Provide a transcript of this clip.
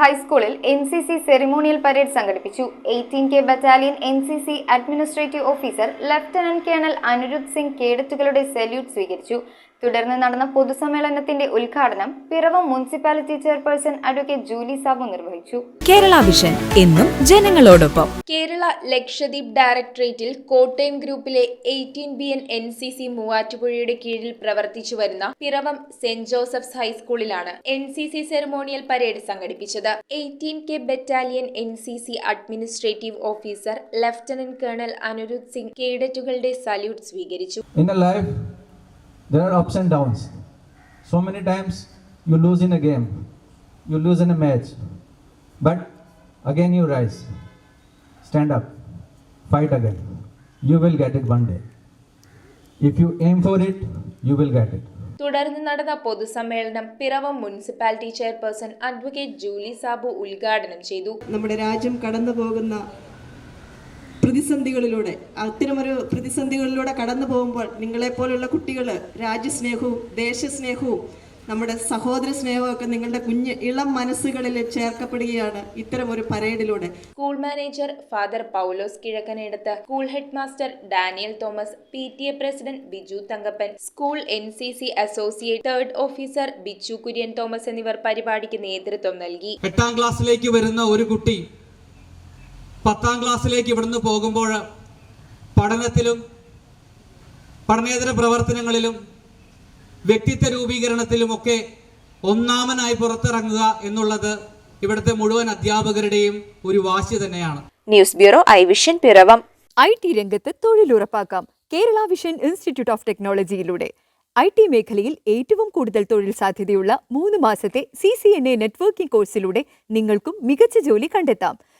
ഹൈസ്കൂളിൽ N C C ceremonial parade സംഘടിപ്പിച്ചു. Eighteen K battalion N C C administrative officer lieutenant colonel Anirudh Singh കേഡറ്റുകളുടെ salute സ്വീകരിച്ചു. തുടർന്ന് നടന്ന പൊതുസമ്മേളനത്തിന്റെ ഉദ്ഘാടനം Piravom municipality chairperson advocate Julie Sabu നിർവഹിച്ചു. കേരള വിഷൻ എന്നും ജനങ്ങളോടൊപ്പം. കേരള ലക്ഷദ്വീപ് ഡയറക്ടറേറ്റിൽ കോട്ടയം ഗ്രൂപ്പിലെ eighteen B N N C C മൂവാറ്റുപുഴയുടെ കീഴിൽ പ്രവർത്തിച്ചു വരുന്ന Piravom saint Joseph's ഹൈസ്കൂളിലാണ് N C C ceremonial parade സംഘടിപ്പിച്ചത്. Eighteen K battalion N C C administrative officer lieutenant colonel Anirudh Singh കേഡറ്റുകളുടെ salute സ്വീകരിച്ചു. There are ups and downs. So many times you lose in a game, you lose in a match, but again you rise. Stand up, fight again. You will get it one day. If you aim for it, you will get it. തുടർന്ന് നടന്ന പൊതുസമ്മേളനം Piravom municipality chairperson advocate Julie Sabu ഉദ്ഘാടനം ചെയ്തു നമ്മുടെ രാജ്യം കടന്നു പോകുന്ന പ്രതിസന്ധികളിലൂടെ അത്തരമൊരു പ്രതിസന്ധികളിലൂടെ കടന്നു പോകുമ്പോൾ നിങ്ങളെപ്പോലുള്ള കുട്ടികൾ രാജ്യസ്നേഹവും ദേശസ്നേഹവും നമ്മുടെ സഹോദര സ്നേഹവും ഒക്കെ നിങ്ങളുടെ കുഞ്ഞ് ഇളം മനസ്സുകളിൽ ചേർക്കപ്പെടുകയാണ് ഇത്തരമൊരു പരേഡിലൂടെ. School manager father Paulose Kizhakkanedathu school head master Daniel Thomas P T A president Biju Thankappan school N C C associate third officer Bichu Kurian Thomas എന്നിവർ പരിപാടിക്ക് നേതൃത്വം നൽകി. എട്ടാം ക്ലാസ്സിലേക്ക് വരുന്ന ഒരു കുട്ടി പത്താം ക്ലാസ്സിലേക്ക് ഇവിടുന്ന് പോകുമ്പോൾ പഠനത്തിലും പഠനേതര പ്രവർത്തനങ്ങളിലും വ്യക്തിത്വ രൂപീകരണത്തിലുമൊക്കെ ഒന്നാമനായി പുറത്തിറങ്ങുക എന്നുള്ളത് ഇവിടുത്തെ മുഴുവൻ അധ്യാപകരുടെയും ഒരു വാശി തന്നെയാണ്. News bureau I Vision Piravom. I T രംഗത്ത് തൊഴിലുറപ്പാക്കാം കേരള വിഷൻ ഇൻസ്റ്റിറ്റ്യൂട്ട് ഓഫ് ടെക്നോളജിയിലൂടെ. ഐ ടി മേഖലയിൽ ഏറ്റവും കൂടുതൽ തൊഴിൽ സാധ്യതയുള്ള മൂന്ന് മാസത്തെ C C N A networking കോഴ്സിലൂടെ നിങ്ങൾക്കും മികച്ച ജോലി കണ്ടെത്താം.